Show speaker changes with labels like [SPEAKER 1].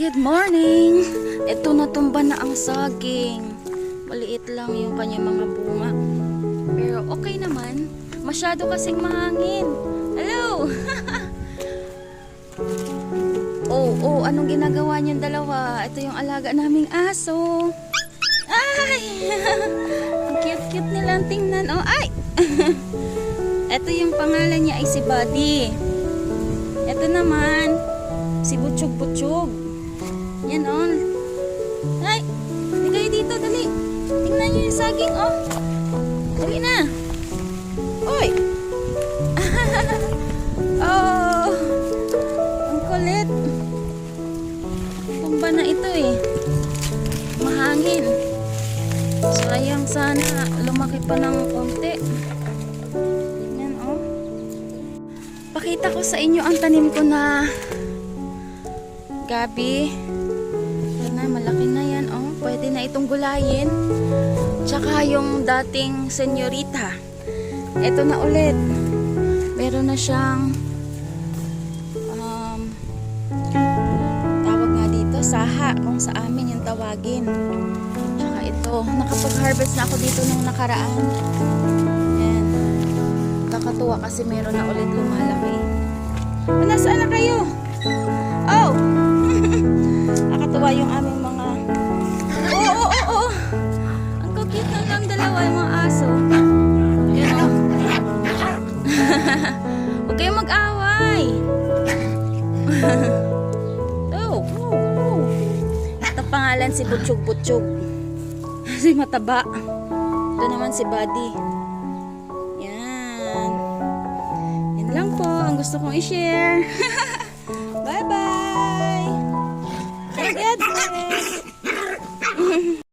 [SPEAKER 1] Good morning! Ito natumba na ang saging. Maliit lang yung kanyang mga bunga. Pero okay naman. Masyado kasing mahangin. Hello! oh, oh, anong ginagawa niyong dalawa? Ito yung alaga naming aso. Ay! ang cute-cute nilang tingnan. Oh, ay! Ito yung pangalan niya ay si Buddy. Ito naman, si Butchog Butchog. Yan on. Ay, hindi kayo dito, dali. Tingnan niyo yung saging, oh. Dali na. Oy. oh. Ang kulit. Tumba na ito eh. Mahangin. Sayang sana lumaki pa ng konti. Tingnan, oh. Pakita ko sa inyo ang tanim ko na gabi. Pwede na itong gulayin. Tsaka yung dating senyorita. Ito na ulit. Meron na siyang um, tawag nga dito, saha. Kung sa amin yung tawagin. Tsaka ito, nakapag-harvest na ako dito nung nakaraan. Yan. Kakatuwa kasi meron na ulit lumalaki. Nasaan na kayo? Oh! Nakatuwa yung aming mga... mag-away. oh, oh, oh. Ito pangalan si Butchog Butchog. si Mataba. Ito naman si Buddy. Yan. Yan lang po ang gusto kong i-share.